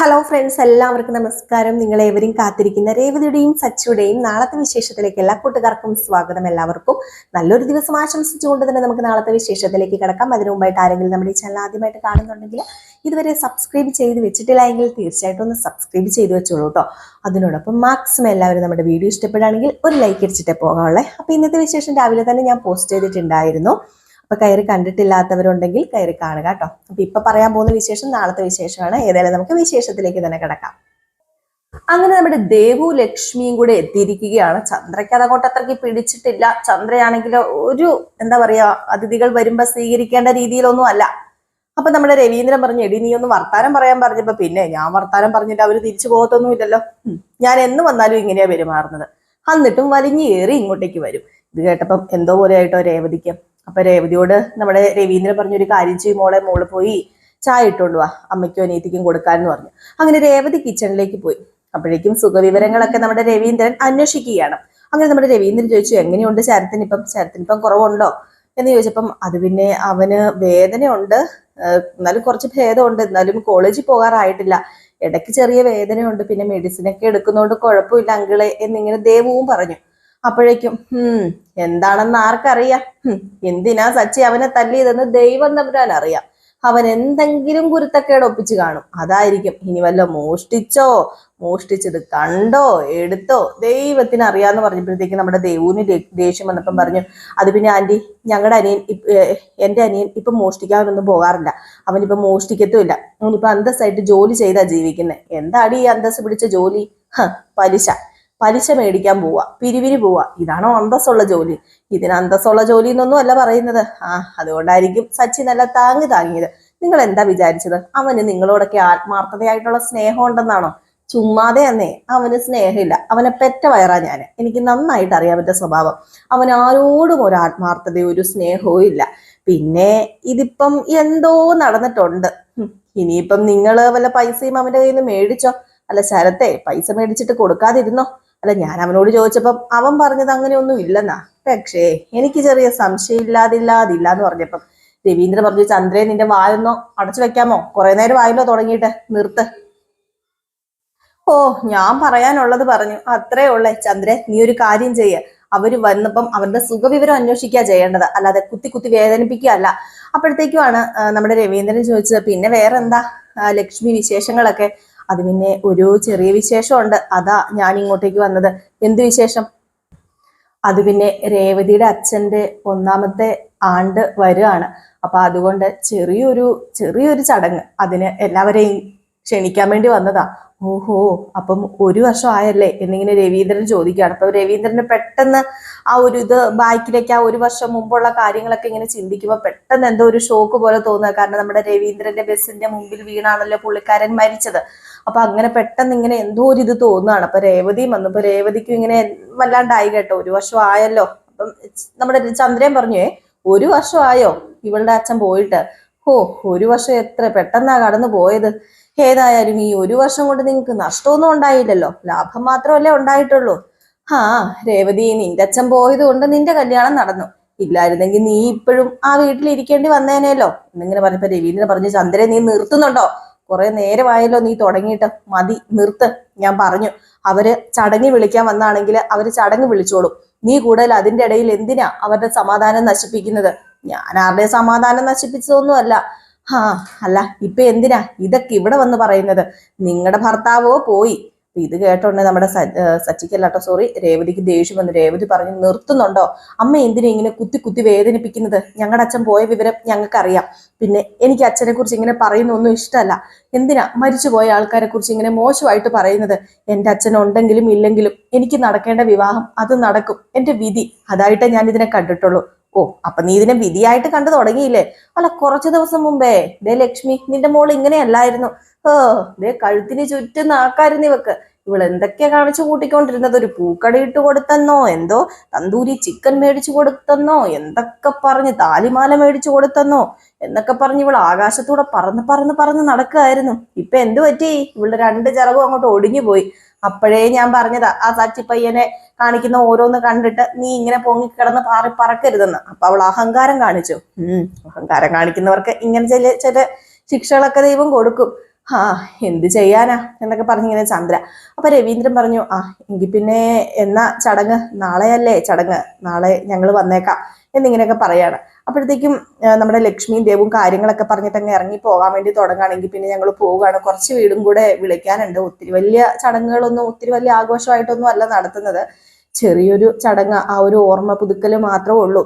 Hello friends എല്ലാവർക്കും നമസ്കാരം. നിങ്ങളേവരും കാത്തിരിക്കുന്ന രേവതിയുടെയും സച്ചിയുടെയും നാളത്തെ വിശേഷത്തിലേക്ക് എല്ലാ കൂട്ടുകാർക്കും സ്വാഗതം എല്ലാവർക്കും. നല്ലൊരു ദിവസം ആശംസിച്ചുകൊണ്ട് തന്നെ നമുക്ക് നാളത്തെ വിശേഷത്തിലേക്ക് കിടക്കാം. അതിനു മുമ്പായിട്ട് ആരെങ്കിലും നമ്മുടെ ചാനൽ ആദ്യമായിട്ട് കാണുന്നുണ്ടെങ്കിൽ ഇതുവരെ സബ്സ്ക്രൈബ് ചെയ്ത് വെച്ചിട്ടില്ല എങ്കിൽ തീർച്ചയായിട്ടും ഒന്ന് സബ്സ്ക്രൈബ് ചെയ്ത് വെച്ചോളൂ കേട്ടോ അതിനോടൊപ്പം മാക്സിമം എല്ലാവരും നമ്മുടെ വീഡിയോ ഇഷ്ടപ്പെടുകയാണെങ്കിൽ ഒരു ലൈക്ക് അടിച്ചിട്ടേ പോകാവുള്ളേ. അപ്പോൾ ഇന്നത്തെ വിശേഷം രാവിലെ തന്നെ ഞാൻ പോസ്റ്റ് ചെയ്തിട്ടുണ്ടായിരുന്നു. അപ്പൊ കയറി കണ്ടിട്ടില്ലാത്തവരുണ്ടെങ്കിൽ കയറി കാണുക കേട്ടോ. അപ്പൊ ഇപ്പൊ പറയാൻ പോകുന്ന വിശേഷം നാളത്തെ വിശേഷമാണ്. ഏതായാലും നമുക്ക് വിശേഷത്തിലേക്ക് തന്നെ കിടക്കാം. അങ്ങനെ നമ്മുടെ ദേവു ലക്ഷ്മിയും കൂടെ എത്തിയിരിക്കുകയാണ്. ചന്ദ്രയ്ക്ക് അതങ്ങോട്ട് അത്രയ്ക്ക് പിടിച്ചിട്ടില്ല. ചന്ദ്രയാണെങ്കിൽ ഒരു എന്താ പറയാ അതിഥികൾ വരുമ്പോ സ്വീകരിക്കേണ്ട രീതിയിലൊന്നും അല്ല. അപ്പൊ നമ്മുടെ രവീന്ദ്രൻ പറഞ്ഞു എടി നീ ഒന്ന് വർത്താനം പറയാൻ പറഞ്ഞപ്പോ പിന്നെ ഞാൻ വർത്താനം പറഞ്ഞിട്ട് അവർ തിരിച്ചു പോകത്തൊന്നുമില്ലല്ലോ ഞാൻ എന്ന് വന്നാലും ഇങ്ങനെയാ പെരുമാറുന്നത്. എന്നിട്ടും വലിഞ്ഞു കയറി ഇങ്ങോട്ടേക്ക് വരും. ഇത് കേട്ടപ്പം എന്തോ പോലെ ആയിട്ടോ രേവതിക്ക്. അപ്പൊ രേവതിയോട് നമ്മുടെ രവീന്ദ്രൻ പറഞ്ഞൊരു കാര്യം ചെയ്യും മോളെ മോൾ പോയി ചായ ഇട്ടോണ്ട് വാ. അമ്മയ്ക്കും അനിയത്തിക്കും കൊടുക്കാന്ന് പറഞ്ഞു. അങ്ങനെ രേവതി കിച്ചണിലേക്ക് പോയി. അപ്പോഴേക്കും സുഖവിവരങ്ങളൊക്കെ നമ്മുടെ രവീന്ദ്രൻ അന്വേഷിക്കുകയാണ്. അങ്ങനെ നമ്മുടെ രവീന്ദ്രൻ ചോദിച്ചു എങ്ങനെയുണ്ട് ശരത്തിനിപ്പം? ഇപ്പം ശരത്തിന് ഇപ്പം കുറവുണ്ടോ? എന്ന് ചോദിച്ചപ്പം അത് പിന്നെ അവന് വേദനയുണ്ട്. എന്നാലും കുറച്ച് ഭേദമുണ്ട്. എന്നാലും കോളേജിൽ പോകാറായിട്ടില്ല. ഇടയ്ക്ക് ചെറിയ വേദനയുണ്ട്. പിന്നെ മെഡിസിനൊക്കെ എടുക്കുന്നതുകൊണ്ട് കുഴപ്പമില്ല അങ്കിളെ എന്നിങ്ങനെ ദേവവും പറഞ്ഞു. അപ്പോഴേക്കും ഹും എന്താണെന്ന് ആർക്കറിയാം? എന്തിനാ സച്ചി അവനെ തല്ലിയതെന്ന് ദൈവം തമ്പുരാൻ അറിയാം അവൻ എന്തെങ്കിലും കുരുത്തക്കേട് ഒപ്പിച്ച് കാണും. അതായിരിക്കും. ഇനി വല്ല മോഷ്ടിച്ചോ? മോഷ്ടിച്ചത് കണ്ടോ? എടുത്തോ? ദൈവത്തിന് അറിയാന്ന് പറഞ്ഞപ്പോഴത്തേക്ക് നമ്മുടെ ദേവൂന് ദേ- ദേഷ്യം വന്നപ്പം പറഞ്ഞു അത് പിന്നെ ആന്റി ഞങ്ങളുടെ അനിയൻ എന്റെ അനിയൻ ഇപ്പൊ മോഷ്ടിക്കാനൊന്നും പോകാറില്ല. അവനിപ്പം മോഷ്ടിക്കത്തുമില്ല. അവനിപ്പോ അന്തസ്സായിട്ട് ജോലി ചെയ്താ ജീവിക്കുന്നത് എന്താടി ഈ അന്തസ് പിടിച്ച ജോലി? ഹ പലിശ. പലിശ മേടിക്കാൻ പോവുക പിരിവിന് പോവുക ഇതാണോ അന്തസ്സുള്ള ജോലി. ഇതിന് അന്തസ്സുള്ള ജോലി എന്നൊന്നും അല്ല പറയുന്നത്. ആ അതുകൊണ്ടായിരിക്കും സച്ചിൻ നല്ല താങ്ങി താങ്ങിയത്. നിങ്ങൾ എന്താ വിചാരിച്ചത്? അവന് നിങ്ങളോടൊക്കെ ആത്മാർത്ഥതയായിട്ടുള്ള സ്നേഹം ഉണ്ടെന്നാണോ? ചുമ്മാതെ അന്നേ അവന് സ്നേഹമില്ല. അവനെ പെറ്റ വയറാ ഞാൻ എനിക്ക് നന്നായിട്ട് അറിയാം സ്വഭാവം. അവൻ ആരോടും ഒരു ആത്മാർത്ഥതയോ ഒരു സ്നേഹവും ഇല്ല. പിന്നെ ഇതിപ്പം എന്തോ നടന്നിട്ടുണ്ട്. ഇനിയിപ്പം നിങ്ങൾ വല്ല പൈസയും അവന്റെ കയ്യിൽ നിന്ന് മേടിച്ചോ? അല്ല ശരത്തെ പൈസ മേടിച്ചിട്ട് കൊടുക്കാതിരുന്നോ? അല്ല ഞാൻ അവനോട് ചോദിച്ചപ്പം അവൻ പറഞ്ഞത് അങ്ങനെയൊന്നും ഇല്ലെന്നാ. പക്ഷേ എനിക്ക് ചെറിയ സംശയം ഇല്ലാതില്ലാതില്ല എന്ന് പറഞ്ഞപ്പം രവീന്ദ്രൻ പറഞ്ഞു ചന്ദ്രയെ നിന്റെ വായൊന്നോ അടച്ചു വെക്കാമോ? കുറെ നേരം വായല്ലോ തുടങ്ങിയിട്ട്? നിർത്ത്. ഓ ഞാൻ പറയാനുള്ളത് പറഞ്ഞു. അത്രേ ഉള്ളേ. ചന്ദ്രൻ നീ ഒരു കാര്യം ചെയ്യ. അവർ വന്നപ്പം അവരുടെ സുഖവിവരം അന്വേഷിക്കുക ചെയ്യേണ്ടത്. അല്ലാതെ കുത്തി കുത്തി വേദനിപ്പിക്കുക അല്ല അപ്പോഴത്തേക്കുമാണ് നമ്മുടെ രവീന്ദ്രൻ ചോദിച്ചത്. പിന്നെ വേറെന്താ? ലക്ഷ്മി വിശേഷങ്ങളൊക്കെ അത് പിന്നെ ഒരു ചെറിയ വിശേഷമുണ്ട്. അതാ ഞാൻ ഇങ്ങോട്ടേക്ക് വന്നത്. എന്ത് വിശേഷം? അത് പിന്നെ രേവതിയുടെ അച്ഛന്റെ ഒന്നാമത്തെ ആണ്ട് വരികയാണ് അപ്പൊ അതുകൊണ്ട് ചെറിയൊരു ചെറിയൊരു ചടങ്ങ് അതിന് എല്ലാവരെയും ക്ഷണിക്കാൻ വേണ്ടി വന്നതാ. ഓഹോ അപ്പം ഒരു വർഷം ആയല്ലേ എന്നിങ്ങനെ രവീന്ദ്രൻ ചോദിക്കുകയാണ്. അപ്പൊ രവീന്ദ്രന് പെട്ടെന്ന് ആ ഒരു ഇത് ബാക്കിലേക്ക് ആ ഒരു വർഷം മുമ്പുള്ള കാര്യങ്ങളൊക്കെ ഇങ്ങനെ ചിന്തിക്കുമ്പോൾ പെട്ടെന്ന് എന്തോ ഒരു ഷോക്ക് പോലെ തോന്നുക. കാരണം നമ്മുടെ രവീന്ദ്രന്റെ ബസ്സിന്റെ മുമ്പിൽ വീണാണല്ലോ പുള്ളിക്കാരൻ മരിച്ചത്. അപ്പൊ അങ്ങനെ പെട്ടെന്ന് ഇങ്ങനെ എന്തോ ഒരു ഇത് തോന്നുകയാണ്. അപ്പൊ രേവതിയും വന്നു. അപ്പൊ രേവതിക്കും ഇങ്ങനെ വല്ലാണ്ടായി കേട്ടോ. ഒരു വർഷം ആയല്ലോ അപ്പം നമ്മുടെ ചന്ദ്രൻ പറഞ്ഞു ഒരു വർഷം ആയോ ഇവളുടെ അച്ഛൻ പോയിട്ട്. ഓ ഒരു വർഷം എത്ര പെട്ടെന്നാ കടന്നു പോയത്. ഏതായാലും ഈ ഒരു വർഷം കൊണ്ട് നിങ്ങൾക്ക് നഷ്ടമൊന്നും ഉണ്ടായില്ലല്ലോ. ലാഭം മാത്രമല്ലേ ഉണ്ടായിട്ടുള്ളൂ. ആ രേവതി നിന്റെ അച്ഛൻ പോയത് കൊണ്ട് നിന്റെ കല്യാണം നടന്നു. ഇല്ലായിരുന്നെങ്കിൽ നീ ഇപ്പോഴും ആ വീട്ടിൽ ഇരിക്കേണ്ടി വന്നേനേലോ? എന്നിങ്ങനെ പറഞ്ഞപ്പോ രവീന്ദ്രൻ പറഞ്ഞു ചന്ദ്രൻ നീ നിർത്തുന്നുണ്ടോ? കുറെ നേരമായല്ലോ നീ തുടങ്ങിയിട്ട്. മതി നിർത്ത്. ഞാൻ പറഞ്ഞു അവർ ചടങ്ങ് വിളിക്കാൻ വന്നാണെങ്കിൽ അവർ ചടങ്ങ് വിളിച്ചോളും. നീ കൂടുതൽ അതിന്റെ ഇടയിൽ എന്തിനാ അവരുടെ സമാധാനം നശിപ്പിക്കുന്നത്? ഞാൻ ആരുടെ സമാധാനം നശിപ്പിച്ചതൊന്നും അല്ല ആ അല്ല ഇപ്പൊ എന്തിനാ ഇതൊക്കെ ഇവിടെ വന്ന് പറയുന്നത്? നിങ്ങളുടെ ഭർത്താവോ പോയി. ഇത് കേട്ടോണ്ട് നമ്മുടെ സച്ചിക്കല്ലാട്ടോ സോറി രേവതിക്ക് ദേഷ്യം വന്ന്. രേവതി പറഞ്ഞു നിർത്തുന്നുണ്ടോ? അമ്മ എന്തിനാ ഇങ്ങനെ കുത്തി കുത്തി വേദനിപ്പിക്കുന്നത്? ഞങ്ങളുടെ അച്ഛൻ പോയ വിവരം ഞങ്ങൾക്കറിയാം. പിന്നെ എനിക്ക് അച്ഛനെ കുറിച്ച് ഇങ്ങനെ പറയുന്നൊന്നും ഇഷ്ടമല്ല എന്തിനാ മരിച്ചുപോയ ആൾക്കാരെ കുറിച്ച് ഇങ്ങനെ മോശമായിട്ട് പറയുന്നത്? എന്റെ അച്ഛൻ ഉണ്ടെങ്കിലും ഇല്ലെങ്കിലും എനിക്ക് നടക്കേണ്ട വിവാഹം അത് നടക്കും. എന്റെ വിധി അതായിട്ടേ ഞാൻ ഇതിനെ കണ്ടിട്ടുള്ളൂ. ഓ അപ്പൊ നീ ഇതിനെ വിധിയായിട്ട് കണ്ടു തുടങ്ങിയില്ലേ? അല്ല കുറച്ചു ദിവസം മുമ്പേ. ദേ ലക്ഷ്മി നിന്റെ മോൾ ഇങ്ങനെയല്ലായിരുന്നു. ഓ ദേ കഴുത്തിന് ചുറ്റും നാക്കായിരുന്നു ഇവക്ക്. ഇവൾ എന്തൊക്കെയാ കാണിച്ചു കൂട്ടിക്കൊണ്ടിരുന്നത്? ഒരു പൂക്കട ഇട്ട് കൊടുത്തെന്നോ? എന്തോ തന്തൂരി ചിക്കൻ മേടിച്ചു കൊടുത്തെന്നോ? എന്തൊക്കെ പറഞ്ഞ് താലിമാല മേടിച്ചു കൊടുത്തെന്നോ? എന്നൊക്കെ പറഞ്ഞ് ഇവൾ ആകാശത്തൂടെ പറന്ന് പറന്ന് പറന്ന് നടക്കുകയായിരുന്നു. ഇപ്പൊ എന്തു പറ്റി? ഇവളുടെ രണ്ട് ചിറകും അങ്ങോട്ട് ഒടിഞ്ഞു പോയി അപ്പോഴേ ഞാൻ പറഞ്ഞതാ ആ സച്ചിപ്പയ്യനെ കാണിക്കുന്ന ഓരോന്ന് കണ്ടിട്ട് നീ ഇങ്ങനെ പൊങ്ങി കിടന്ന് പാറി പറക്കരുതെന്ന്. അപ്പൊ അവൾ അഹങ്കാരം കാണിച്ചു. ഉം അഹങ്കാരം കാണിക്കുന്നവർക്ക് ഇങ്ങനെ ചില ചില ശിക്ഷകളൊക്കെ ദൈവം കൊടുക്കും. ആ എന്ത് ചെയ്യാനാ? എന്നൊക്കെ പറഞ്ഞിങ്ങനെ ചന്ദ്ര. അപ്പൊ രവീന്ദ്രൻ പറഞ്ഞു ആ എങ്കിൽ പിന്നെ എന്നാ ചടങ്ങ്? നാളെയല്ലേ ചടങ്ങ്? നാളെ ഞങ്ങൾ വന്നേക്കാം. എന്നിങ്ങനെയൊക്കെ പറയാണ്. അപ്പോഴത്തേക്കും നമ്മുടെ ലക്ഷ്മിയും ദേവും കാര്യങ്ങളൊക്കെ പറഞ്ഞിട്ട് അങ്ങ് ഇറങ്ങി പോകാൻ വേണ്ടി തുടങ്ങുകയാണെങ്കിൽ പിന്നെ ഞങ്ങൾ പോവുകയാണ്. കുറച്ച് വീടും കൂടെ വിളിക്കാനുണ്ട്. ഒത്തിരി വലിയ ചടങ്ങുകളൊന്നും ഒത്തിരി വലിയ ആഘോഷമായിട്ടൊന്നും അല്ല നടത്തുന്നത്. ചെറിയൊരു ചടങ്ങ് ആ ഒരു ഓർമ്മ പുതുക്കൽ മാത്രമേ ഉള്ളൂ.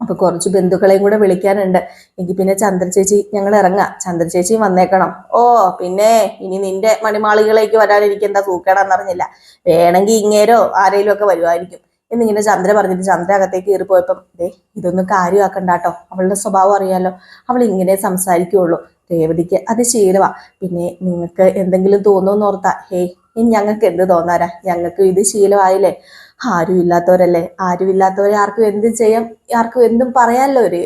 അപ്പൊ കുറച്ച് ബന്ധുക്കളെയും കൂടെ വിളിക്കാനുണ്ട്. എങ്കിൽ പിന്നെ ചന്ദ്രചേച്ചി ഞങ്ങൾ ഇറങ്ങാം. ചന്ദ്രചേച്ചി വന്നേക്കണം. ഓ പിന്നെ ഇനി നിന്റെ മണിമാളികളേക്ക് വരാൻ എനിക്ക് എന്താ തൂക്കണം എന്നറിഞ്ഞില്ല വേണമെങ്കിൽ ഇങ്ങേരോ ആരെങ്കിലും ഒക്കെ വരുമായിരിക്കും എന്നിങ്ങനെ ചന്ദ്ര പറഞ്ഞിട്ട് ചന്ദ്ര അകത്തേക്ക് കയറി പോയപ്പം ദേ ഇതൊന്നും കാര്യമാക്കണ്ട കേട്ടോ അവളുടെ സ്വഭാവം അറിയാലോ. അവൾ ഇങ്ങനെ സംസാരിക്കുകയുള്ളൂ രേവതിക്ക് അത് ശീലമാ. പിന്നെ നിങ്ങൾക്ക് എന്തെങ്കിലും തോന്നുമെന്ന് ഓർത്താ ഹേയ് ഇനി ഞങ്ങൾക്ക് എന്ത് തോന്നാരാ ഞങ്ങൾക്ക് ഇത് ശീലമായില്ലേ? ആരും ആരുമില്ലാത്തവരെ ആർക്കും എന്തും ചെയ്യാം ആർക്കും എന്തും പറയാമല്ലോ ഒരു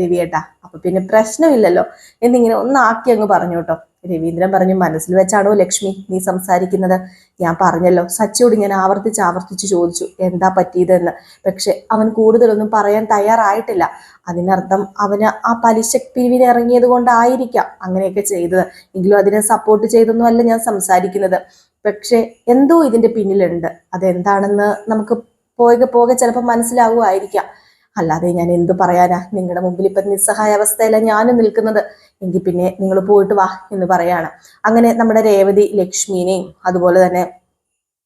രവിയേട്ടാ അപ്പൊ പിന്നെ പ്രശ്നമില്ലല്ലോ. എന്നിങ്ങനെ ഒന്നാക്കി അങ്ങ് പറഞ്ഞു കേട്ടോ. രവീന്ദ്രൻ പറഞ്ഞു മനസ്സിൽ വെച്ചാണോ ലക്ഷ്മി നീ സംസാരിക്കുന്നത്? ഞാൻ പറഞ്ഞല്ലോ. സച്ചിയോട് ഞാൻ ആവർത്തിച്ച് ആവർത്തിച്ച് ചോദിച്ചു എന്താ പറ്റിയതെന്ന്? പക്ഷെ അവൻ കൂടുതലൊന്നും പറയാൻ തയ്യാറായിട്ടില്ല. അതിനർത്ഥം അവന് ആ പലിശ പിരിവിന് ഇറങ്ങിയത് കൊണ്ടായിരിക്കാം അങ്ങനെയൊക്കെ ചെയ്തത്. എങ്കിലും അതിനെ സപ്പോർട്ട് ചെയ്തൊന്നും അല്ല ഞാൻ സംസാരിക്കുന്നത്. പക്ഷെ എന്തോ ഇതിന്റെ പിന്നിലുണ്ട്. അതെന്താണെന്ന് നമുക്ക് പോകെ പോകെ ചിലപ്പോൾ മനസ്സിലാവുമായിരിക്കാം. അല്ലാതെ ഞാൻ എന്ത് പറയാനാ? നിങ്ങളുടെ മുമ്പിൽ ഇപ്പൊ നിസ്സഹായ അവസ്ഥയില ഞാനും നിൽക്കുന്നത്. എങ്കിൽ പിന്നെ നിങ്ങൾ പോയിട്ട് വാ എന്ന് പറയാണ്. അങ്ങനെ നമ്മുടെ രേവതി ലക്ഷ്മിനെയും അതുപോലെ തന്നെ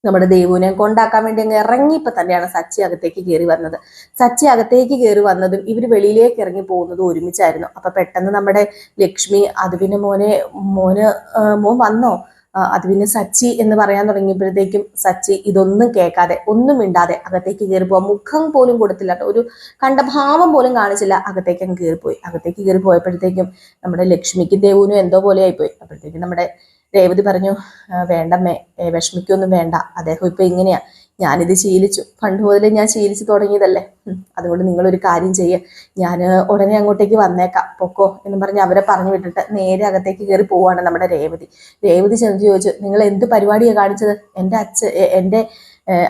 നമ്മുടെ ദേവുവിനെ കൊണ്ടാക്കാൻ വേണ്ടി അങ്ങ് ഇറങ്ങിയപ്പോ തന്നെയാണ് സച്ചി അകത്തേക്ക് കയറി വന്നത്. സച്ചി അകത്തേക്ക് കയറി വന്നതും ഇവർ വെളിയിലേക്ക് ഇറങ്ങി പോകുന്നതും ഒരുമിച്ചായിരുന്നു. അപ്പൊ പെട്ടെന്ന് നമ്മുടെ ലക്ഷ്മി അതുവിന് മോനെ മോന് മോൻ വന്നോ? അത് പിന്നെ സച്ചി എന്ന് പറയാൻ തുടങ്ങിയപ്പോഴത്തേക്കും സച്ചി ഇതൊന്നും കേൾക്കാതെ ഒന്നും മിണ്ടാതെ അകത്തേക്ക് കയറി പോവാൻ മുഖം പോലും കൊടുത്തില്ല ഒരു ഒരു കണ്ടഭാവം പോലും കാണിച്ചില്ല. അകത്തേക്ക് അങ്ങ് കയറിപ്പോയി. അകത്തേക്ക് കയറി പോയപ്പോഴത്തേക്കും നമ്മുടെ ലക്ഷ്മിക്കും ദേവുനും എന്തോ പോലെ ആയിപ്പോയി. അപ്പോഴത്തേക്കും നമ്മുടെ രേവതി പറഞ്ഞു "ആ, വേണ്ടമ്മേ വിഷമിക്കൊന്നും വേണ്ട. അദ്ദേഹം ഇപ്പൊ ഇങ്ങനെയാ. ഞാനിത് ശീലിച്ചു. പണ്ട് മുതലേ ഞാൻ ശീലിച്ചു തുടങ്ങിയതല്ലേ? അതുകൊണ്ട് നിങ്ങളൊരു കാര്യം ചെയ്യുക ഞാൻ ഉടനെ അങ്ങോട്ടേക്ക് വന്നേക്കാം. പൊക്കോ എന്ന് പറഞ്ഞ് അവരെ പറഞ്ഞു വിട്ടിട്ട് നേരെ അകത്തേക്ക് കയറി പോവാണ് നമ്മുടെ രേവതി. രേവതി ചെന്ന് ചോദിച്ചു നിങ്ങൾ എന്ത് പരിപാടിയാണ് കാണിച്ചത്? എന്റെ അച്ഛ എന്റെ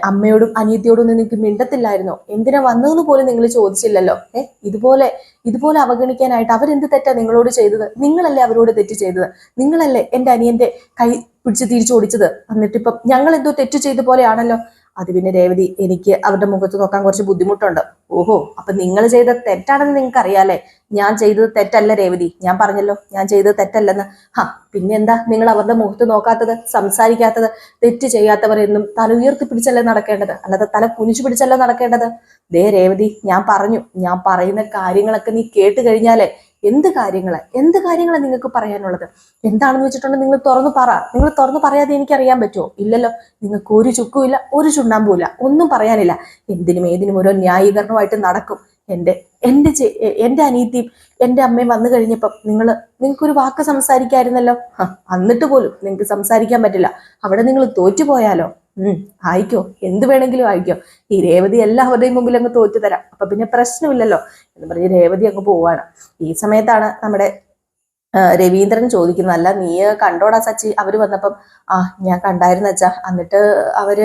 അമ്മയോടും അനിയത്തിയോടും ഒന്നും നിങ്ങൾക്ക് മിണ്ടത്തില്ലായിരുന്നോ? എന്തിനാ വന്നതെന്ന് പോലും നിങ്ങൾ ചോദിച്ചില്ലല്ലോ? ഏ ഇതുപോലെ ഇതുപോലെ അവഗണിക്കാനായിട്ട് അവരെന്ത് തെറ്റാ നിങ്ങളോട് ചെയ്തത്? നിങ്ങളല്ലേ അവരോട് തെറ്റ് ചെയ്തത്? നിങ്ങളല്ലേ എന്റെ അനിയന്റെ കൈ പിടിച്ച് തിരിച്ചോടിച്ചത്? എന്നിട്ടിപ്പം ഞങ്ങൾ എന്തോ തെറ്റ് ചെയ്ത പോലെയാണല്ലോ? അത് പിന്നെ രേവതി എനിക്ക് അവരുടെ മുഖത്ത് നോക്കാൻ കുറച്ച് ബുദ്ധിമുട്ടുണ്ട്. ഓഹോ അപ്പൊ നിങ്ങൾ ചെയ്ത തെറ്റാണെന്ന് നിങ്ങൾക്ക് അറിയാലേ ഞാൻ ചെയ്തത് തെറ്റല്ല രേവതി. ഞാൻ പറഞ്ഞല്ലോ ഞാൻ ചെയ്തത് തെറ്റല്ലെന്ന്. ഹാ പിന്നെന്താ? നിങ്ങൾ അവരുടെ മുഖത്ത് നോക്കാത്തത് സംസാരിക്കാത്തത് തെറ്റ് ചെയ്യാത്തവർ എന്നും തല ഉയർത്തി പിടിച്ചല്ലേ നടക്കേണ്ടത്? അല്ലാതെ തല കുനിച്ചു പിടിച്ചല്ലേ നടക്കേണ്ടത്? ദേ രേവതി ഞാൻ പറഞ്ഞു ഞാൻ പറയുന്ന കാര്യങ്ങളൊക്കെ നീ കേട്ട് കഴിഞ്ഞാലേ എന്ത് കാര്യങ്ങൾ? എന്ത് കാര്യങ്ങളാണ് നിങ്ങൾക്ക് പറയാനുള്ളത്? എന്താണെന്ന് വെച്ചിട്ടുണ്ടെങ്കിൽ നിങ്ങൾ തുറന്നു പറ. നിങ്ങൾ തുറന്നു പറയാതെ എനിക്ക് അറിയാൻ പറ്റുമോ? ഇല്ലല്ലോ. നിങ്ങൾക്ക് ഒരു ചുക്കുമില്ല ഒരു ചുണ്ണാമ്പുമില്ല ഒന്നും പറയാനില്ല. എന്തിനും ഏതിനും ഓരോ ന്യായീകരണമായിട്ട് നടക്കും. എന്റെ എന്റെ എന്റെ അനീതിയും എന്റെ അമ്മയും വന്നു കഴിഞ്ഞപ്പം നിങ്ങൾ നിങ്ങൾക്കൊരു വാക്ക് സംസാരിക്കായിരുന്നല്ലോ? എന്നിട്ട് പോലും നിങ്ങൾക്ക് സംസാരിക്കാൻ പറ്റില്ല. അവിടെ നിങ്ങൾ തോറ്റുപോയാലോ? ഉം ആയിക്കോ. എന്ത് വേണമെങ്കിലും ആയിക്കോ. ഈ രേവതി എല്ലാവരുടെയും മുമ്പിൽ അങ്ങ് തോറ്റു തരാം. അപ്പൊ പിന്നെ പ്രശ്നമില്ലല്ലോ എന്ന് പറഞ്ഞ് രേവതി അങ്ങ് പോവാണ്. ഈ സമയത്താണ് നമ്മുടെ രവീന്ദ്രൻ ചോദിക്കുന്നത്. അല്ല നീ കണ്ടോടാ സച്ചി? അവർ വന്നപ്പം ആ ഞാൻ കണ്ടായിരുന്നു അച്ഛാ. എന്നിട്ട് അവർ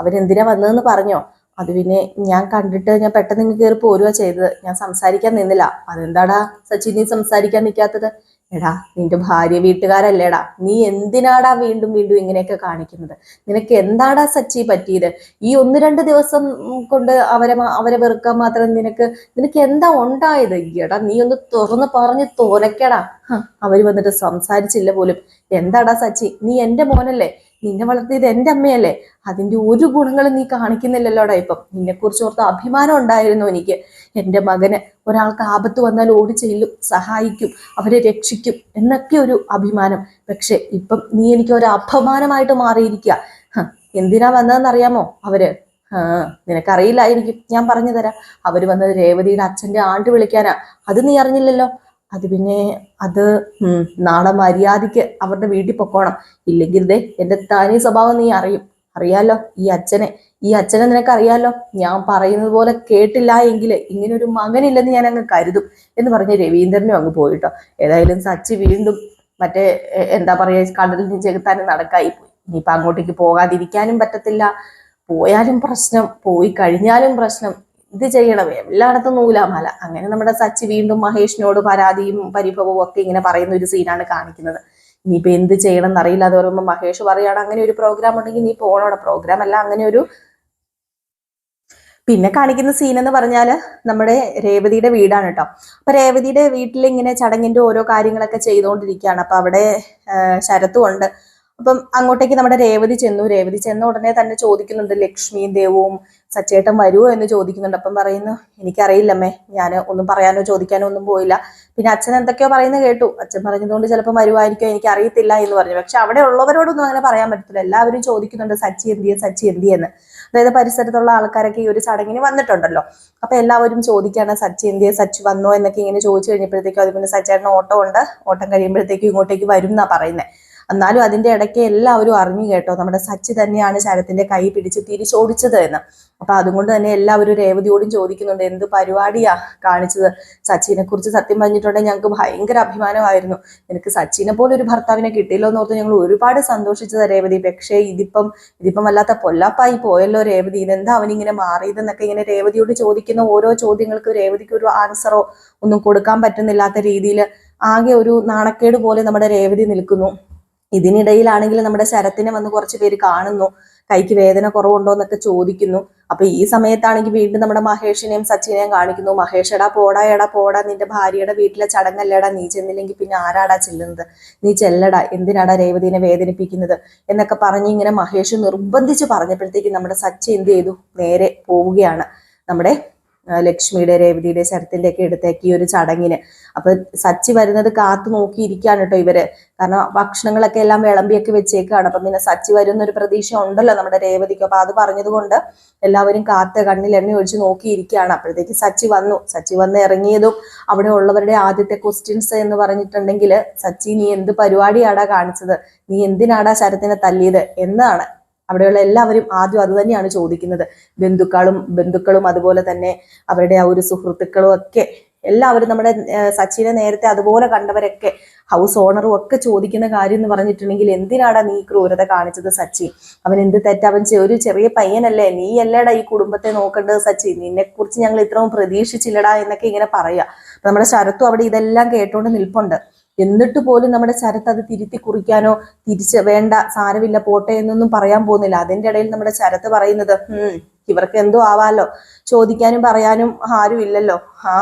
അവരെന്തിനാ വന്നതെന്ന് പറഞ്ഞോ? അത് പിന്നെ ഞാൻ കണ്ടിട്ട് ഞാൻ പെട്ടെന്ന് കയറി പോരുക ചെയ്തത്. ഞാൻ സംസാരിക്കാൻ നിന്നില്ല. അതെന്താടാ സച്ചി നീ സംസാരിക്കാൻ നിൽക്കാത്തത് എടാ നിന്റെ ഭാര്യ വീട്ടുകാരല്ലേടാ. നീ എന്തിനാടാ വീണ്ടും വീണ്ടും ഇങ്ങനെയൊക്കെ കാണിക്കുന്നത്? നിനക്ക് എന്താടാ സച്ചി പറ്റിയത്? ഈ ഒന്ന് രണ്ട് ദിവസം കൊണ്ട് അവരെ അവരെ വെറുക്കാൻ മാത്രം നിനക്ക് നിനക്ക് എന്താ ഉണ്ടായത്? എടാ നീ ഒന്ന് തുറന്ന് പറഞ്ഞ് തോലക്കടാ. അവർ വന്നിട്ട് സംസാരിച്ചില്ല പോലും. എന്താടാ സച്ചി? നീ എന്റെ മോനല്ലേ? നിന്നെ വളർത്തിയത് എന്റെ അമ്മയല്ലേ? അതിന്റെ ഒരു ഗുണങ്ങളും നീ കാണിക്കുന്നില്ലല്ലോടാ ഇപ്പം. നിന്നെക്കുറിച്ച് ഓർത്ത് അഭിമാനം ഉണ്ടായിരുന്നു എനിക്ക്. എന്റെ മകന് ഒരാൾക്ക് ആപത്ത് വന്നാൽ ഓടി ചെല്ലും സഹായിക്കും അവരെ രക്ഷിക്കും എന്നൊക്കെ ഒരു അഭിമാനം. പക്ഷെ ഇപ്പം നീ എനിക്ക് ഒരു അപമാനമായിട്ട് മാറിയിരിക്കുക. എന്തിനാ വന്നതെന്ന് അറിയാമോ അവർ നിനക്കറിയില്ലായിരിക്കും. ഞാൻ പറഞ്ഞു തരാം അവർ വന്നത് രേവതിയുടെ അച്ഛന്റെ ആണ്ട് വിളിക്കാനാ. അത് നീ അറിഞ്ഞില്ലല്ലോ. അത് പിന്നെ അത് നാളെ മര്യാദയ്ക്ക് അവരുടെ വീട്ടിൽ പൊക്കോണം. ഇല്ലെങ്കിൽ ദേ എന്റെ തനി സ്വഭാവം നീ അറിയും. അറിയാലോ ഈ അച്ഛനെ. ഈ അച്ഛനെ നിനക്ക് അറിയാലോ ഞാൻ പറയുന്നത് പോലെ കേട്ടില്ല എങ്കിൽ ഇങ്ങനെ ഒരു മകനില്ലെന്ന് ഞാൻ അങ്ങ് കരുതും എന്ന് പറഞ്ഞ് രവീന്ദ്രനും അങ്ങ് പോയിട്ടോ ഏതായാലും സച്ചി വീണ്ടും മറ്റേ എന്താ പറയാ കടലിന് ചെകുത്താനും നടക്കായി പോയി. ഇനിയിപ്പൊ അങ്ങോട്ടേക്ക് പോകാതിരിക്കാനും പറ്റത്തില്ല. പോയാലും പ്രശ്നം പോയി കഴിഞ്ഞാലും പ്രശ്നം. ഇത് ചെയ്യണം. എല്ലായിടത്തും നൂലാമല. അങ്ങനെ നമ്മുടെ സച്ചി വീണ്ടും മഹേഷിനോട് പരാതിയും പരിഭവവും ഒക്കെ ഇങ്ങനെ പറയുന്ന ഒരു സീനാണ് കാണിക്കുന്നത്. ഇനിയിപ്പോ എന്ത് ചെയ്യണം എന്നറിയില്ല അത് പറയുമ്പോൾ മഹേഷ് പറയുകയാണ് അങ്ങനെ ഒരു പ്രോഗ്രാം ഉണ്ടെങ്കിൽ നീ പോകണോടെ പ്രോഗ്രാം അല്ല അങ്ങനെ ഒരു പിന്നെ കാണിക്കുന്ന സീൻ എന്ന് പറഞ്ഞാൽ നമ്മുടെ രേവതിയുടെ വീടാണ് കേട്ടോ അപ്പൊ രേവതിയുടെ വീട്ടിൽ ഇങ്ങനെ ചടങ്ങിന്റെ ഓരോ കാര്യങ്ങളൊക്കെ ചെയ്തുകൊണ്ടിരിക്കുകയാണ് അപ്പൊ അവിടെ ശരത്തും ഉണ്ട്. അപ്പം അങ്ങോട്ടേക്ക് നമ്മുടെ രേവതി ചെന്നു. രേവതി ചെന്ന ഉടനെ തന്നെ ചോദിക്കുന്നുണ്ട് ലക്ഷ്മിയും ദേവവും സച്ചേട്ടൻ വരുമോ എന്ന് ചോദിക്കുന്നുണ്ട്. അപ്പം പറയുന്നു എനിക്കറിയില്ലമ്മേ ഞാൻ ഒന്നും പറയാനോ ചോദിക്കാനോ ഒന്നും പോയില്ല. പിന്നെ അച്ഛൻ എന്തൊക്കെയോ പറയുന്നത് കേട്ടു. അച്ഛൻ പറഞ്ഞതുകൊണ്ട് ചിലപ്പോൾ വരുമായിരിക്കും എനിക്ക് അറിയത്തില്ല എന്ന് പറഞ്ഞു. പക്ഷെ അവിടെ ഉള്ളവരോടൊന്നും അങ്ങനെ പറയാൻ പറ്റത്തില്ല. എല്ലാവരും ചോദിക്കുന്നുണ്ട് സച്ചി എന്തിയെ സച്ചി എന്തിയെന്ന് അതായത് പരിസരത്തുള്ള ആൾക്കാരൊക്കെ ഈ ഒരു ചടങ്ങിന് വന്നിട്ടുണ്ടല്ലോ. അപ്പൊ എല്ലാവരും ചോദിക്കാണ് സച്ചി എന്തിയെ സച്ചി വന്നോ? എന്നൊക്കെ ഇങ്ങനെ ചോദിച്ചു കഴിഞ്ഞപ്പോഴത്തേക്കും അത് പിന്നെ ഓട്ടോ ഓട്ടം ഉണ്ട്. ഓട്ടം കഴിയുമ്പോഴത്തേക്കും ഇങ്ങോട്ടേക്ക് വരും എന്നാ പറയുന്നത് എന്നാലും അതിന്റെ ഇടയ്ക്ക് എല്ലാവരും അറിഞ്ഞു കേട്ടോ. നമ്മുടെ സച്ചി തന്നെയാണ് ശരത്തിന്റെ കൈ പിടിച്ച് തിരിച്ചോടിച്ചത് എന്ന്. അപ്പൊ അതുകൊണ്ട് തന്നെ എല്ലാവരും രേവതിയോടും ചോദിക്കുന്നുണ്ട് എന്ത് പരിപാടിയാ കാണിച്ചത്? സച്ചിനെ കുറിച്ച് സത്യം പറഞ്ഞിട്ടുണ്ടെങ്കിൽ ഞങ്ങൾക്ക് ഭയങ്കര അഭിമാനമായിരുന്നു. എനിക്ക് സച്ചിനെ പോലെ ഒരു ഭർത്താവിനെ കിട്ടിയല്ലോ എന്ന് ഓർത്ത് ഞങ്ങൾ ഒരുപാട് സന്തോഷിച്ചത് രേവതി. പക്ഷേ ഇതിപ്പം ഇതിപ്പം വല്ലാത്ത പൊല്ലാപ്പായി പോയല്ലോ രേവതി. ഇതെന്താ അവനിങ്ങനെ മാറിയതെന്നൊക്കെ ഇങ്ങനെ രേവതിയോട് ചോദിക്കുന്ന ഓരോ ചോദ്യങ്ങൾക്ക് രേവതിക്ക് ഒരു ആൻസറോ ഒന്നും കൊടുക്കാൻ പറ്റുന്നില്ലാത്ത രീതിയിൽ ആകെ ഒരു നാണക്കേട് പോലെ നമ്മുടെ രേവതി നിൽക്കുന്നു. ഇതിനിടയിലാണെങ്കിൽ നമ്മുടെ ശരത്തിനെ വന്ന് കുറച്ച് പേര് കാണുന്നു. കൈക്ക് വേദന കുറവുണ്ടോ എന്നൊക്കെ ചോദിക്കുന്നു. അപ്പൊ ഈ സമയത്താണെങ്കിൽ വീണ്ടും നമ്മുടെ മഹേഷിനെയും സച്ചിനെയും കാണിക്കുന്നു. മഹേഷ് എടാ പോടാ എടാ പോടാ നിന്റെ ഭാര്യയുടെ വീട്ടിലെ ചടങ്ങല്ലേടാ നീ ചെന്നില്ലെങ്കിൽ പിന്നെ ആരാടാ ചെല്ലുന്നത്? നീ ചെല്ലടാ എന്തിനാടാ രേവതിനെ വേദനിപ്പിക്കുന്നത്? എന്നൊക്കെ പറഞ്ഞ് ഇങ്ങനെ മഹേഷ് നിർബന്ധിച്ച് പറഞ്ഞപ്പോഴത്തേക്ക് നമ്മുടെ സച്ചി എന്ത് ചെയ്തു? നേരെ പോവുകയാണ്. നമ്മുടെ ലക്ഷ്മിയുടെ രേവതിയുടെ ശരത്തിന്റെ ഒക്കെ എടുത്തേക്ക് ഈ ഒരു ചടങ്ങിന്. അപ്പൊ സച്ചി വരുന്നത് കാത്തു നോക്കിയിരിക്കാണ് കേട്ടോ ഇവർ. കാരണം ഭക്ഷണങ്ങളൊക്കെ എല്ലാം വിളമ്പിയൊക്കെ വെച്ചേക്കാണ്. അപ്പൊ പിന്നെ സച്ചി വരുന്ന ഒരു പ്രതീക്ഷ ഉണ്ടല്ലോ നമ്മുടെ രേവതിക്ക്. അപ്പൊ അത് പറഞ്ഞതുകൊണ്ട് എല്ലാവരും കാത്ത് കണ്ണിൽ എണ്ണ ഒഴിച്ച് നോക്കിയിരിക്കുകയാണ്. അപ്പോഴത്തേക്ക് സച്ചി വന്നു. സച്ചി വന്ന് ഇറങ്ങിയതും അവിടെ ഉള്ളവരുടെ ആദ്യത്തെ ക്വസ്റ്റ്യൻസ് എന്ന് പറഞ്ഞിട്ടുണ്ടെങ്കിൽ സച്ചി നീ എന്ത് പരിപാടിയാടാ കാണിച്ചത്? നീ എന്തിനാടാ ശരത്തിനെ തല്ലിയത്? എന്നാണ് അവിടെയുള്ള എല്ലാവരും ആദ്യം അത് തന്നെയാണ് ചോദിക്കുന്നത്. ബന്ധുക്കളും ബന്ധുക്കളും അതുപോലെ തന്നെ അവരുടെ ആ ഒരു സുഹൃത്തുക്കളും ഒക്കെ എല്ലാവരും നമ്മുടെ സച്ചിനെ നേരത്തെ അതുപോലെ കണ്ടവരൊക്കെ ഹൗസ് ഓണറും ഒക്കെ ചോദിക്കുന്ന കാര്യം എന്ന് പറഞ്ഞിട്ടുണ്ടെങ്കിൽ എന്തിനാടാ നീ ക്രൂരത കാണിച്ചത് സച്ചി? അവൻ എന്ത് തെറ്റ്? അവൻ ഒരു ചെറിയ പയ്യനല്ലേ? നീ അല്ലേടാ ഈ കുടുംബത്തെ നോക്കേണ്ടത് സച്ചി? നിന്നെ കുറിച്ച് ഞങ്ങൾ ഇത്രയും പ്രതീക്ഷിച്ചില്ലടാ എന്നൊക്കെ ഇങ്ങനെ പറയാ. നമ്മുടെ ശരത്തും അവിടെ ഇതെല്ലാം കേട്ടോണ്ട് നിൽപ്പുണ്ട്. എന്നിട്ട് പോലും നമ്മുടെ ശരത്ത് അത് തിരുത്തി കുറിക്കാനോ തിരിച്ച് വേണ്ട സാരമില്ല പോട്ടെ എന്നൊന്നും പറയാൻ പോകുന്നില്ല. അതിന്റെ ഇടയിൽ നമ്മുടെ ശരത്ത് പറയുന്നത് ഇവർക്ക് എന്തോ ആവാലോ? ചോദിക്കാനും പറയാനും ആരും ഇല്ലല്ലോ ആ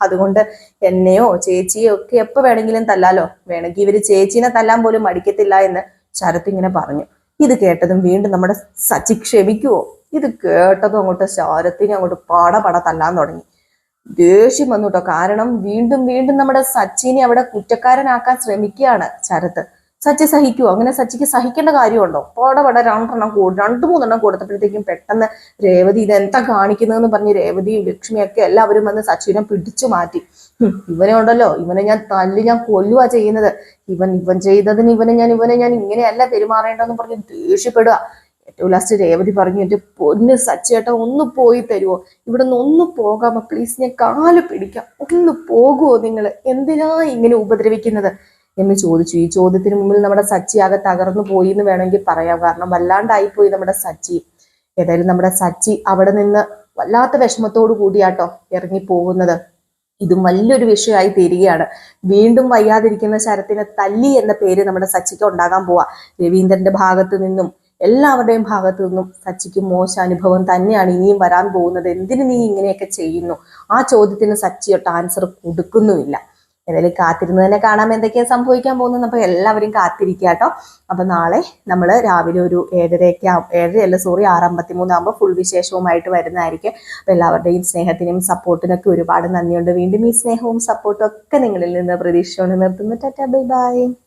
അതുകൊണ്ട് എന്നെയോ ചേച്ചിയോ ഒക്കെ എപ്പോ വേണമെങ്കിലും തല്ലാലോ? വേണമെങ്കിൽ ഇവർ ചേച്ചീനെ തല്ലാൻ പോലും മടിക്കത്തില്ല എന്ന് ശരത് ഇങ്ങനെ പറഞ്ഞു. ഇത് കേട്ടതും വീണ്ടും നമ്മുടെ സച്ചി ക്ഷമിക്കുവോ? ഇത് കേട്ടതും അങ്ങോട്ട് ശരത്തിനെ അങ്ങോട്ട് പാട പട തല്ലാൻ തുടങ്ങി. ദേഷ്യം വന്നു കാരണം വീണ്ടും വീണ്ടും നമ്മുടെ സച്ചിനെ അവിടെ കുറ്റക്കാരനാക്കാൻ ശ്രമിക്കുകയാണ് ശരത്ത് സച്ചി സഹിക്കുവോ? അങ്ങനെ സച്ചിക്ക് സഹിക്കേണ്ട കാര്യമുണ്ടോ? പോടെ പട രണ്ടെണ്ണം കൂടു രണ്ടു മൂന്നെണ്ണം കൊടുത്തപ്പോഴത്തേക്കും പെട്ടെന്ന് രേവതി ഇതെന്താ കാണിക്കുന്നതെന്ന് പറഞ്ഞ് രേവതിയും ലക്ഷ്മിയൊക്കെ എല്ലാവരും വന്ന് സച്ചിനെ പിടിച്ചു മാറ്റി. ഇവനെ ഉണ്ടല്ലോ. ഇവനെ ഞാൻ തല്ലി ഞാൻ കൊല്ലുക ചെയ്യുന്നത്. ഇവൻ ഇവൻ ചെയ്തതിന് ഇവനെ ഞാൻ ഇവനെ ഞാൻ ഇങ്ങനെയല്ല പെരുമാറേണ്ടതെന്ന് പറഞ്ഞ് ദേഷ്യപ്പെടുക. ഏറ്റവും ലാസ്റ്റ് രേവതി പറഞ്ഞു എന്റെ പൊന്ന് സച്ചേട്ട ഒന്ന് പോയി തരുമോ ഇവിടെ നിന്ന് ഒന്ന് പോകാമോ? പ്ലീസ് ഞാൻ കാൽ പിടിക്കാം. ഒന്ന് പോകുമോ നിങ്ങൾ എന്തിനാ ഇങ്ങനെ ഉപദ്രവിക്കുന്നത്? എന്ന് ചോദിച്ചു. ഈ ചോദ്യത്തിന് മുമ്പിൽ നമ്മുടെ സച്ചി ആകെ തകർന്നു പോയി എന്ന് വേണമെങ്കിൽ പറയാം. കാരണം വല്ലാണ്ടായി പോയി നമ്മുടെ സച്ചി. ഏതായാലും നമ്മുടെ സച്ചി അവിടെ നിന്ന് വല്ലാത്ത വിഷമത്തോടു കൂടിയാട്ടോ ഇറങ്ങി പോകുന്നത് ഇതും വലിയൊരു വിഷയമായി തീരുകയാണ്. വീണ്ടും വയ്യാതിരിക്കുന്ന ശരത്തിന് തല്ലി എന്ന പേര് നമ്മുടെ സച്ചിക്ക് ഉണ്ടാകാൻ പോവാ. രവീന്ദ്രന്റെ ഭാഗത്ത് നിന്നും എല്ലാവരുടെയും ഭാഗത്തു നിന്നും സച്ചിക്ക് മോശ അനുഭവം തന്നെയാണ് ഇനിയും വരാൻ പോകുന്നത്. എന്തിനു നീ ഇങ്ങനെയൊക്കെ ചെയ്യുന്നു? ആ ചോദ്യത്തിന് സച്ചിയൊട്ട് ആൻസർ കൊടുക്കുന്നുമില്ല. ഏതായാലും കാത്തിരുന്ന് തന്നെ കാണാം എന്തൊക്കെയാണ് സംഭവിക്കാൻ പോകുന്നത്. നമുക്ക് എല്ലാവരും കാത്തിരിക്കുക കേട്ടോ. അപ്പൊ നാളെ നമ്മൾ രാവിലെ ഒരു ഏഴരയ്ക്ക് ഏഴരയല്ല സോറി ആറ് അമ്പത്തിമൂന്ന് ആകുമ്പോൾ ഫുൾ വിശേഷവുമായിട്ട് വരുന്നതായിരിക്കും. അപ്പൊ എല്ലാവരുടെയും സ്നേഹത്തിനും സപ്പോർട്ടിനൊക്കെ ഒരുപാട് നന്ദിയുണ്ട്. വീണ്ടും ഈ സ്നേഹവും സപ്പോർട്ടും ഒക്കെ നിങ്ങളിൽ നിന്ന് പ്രതീക്ഷിച്ചുകൊണ്ട് നിർത്തുന്നു. Tata bye bye.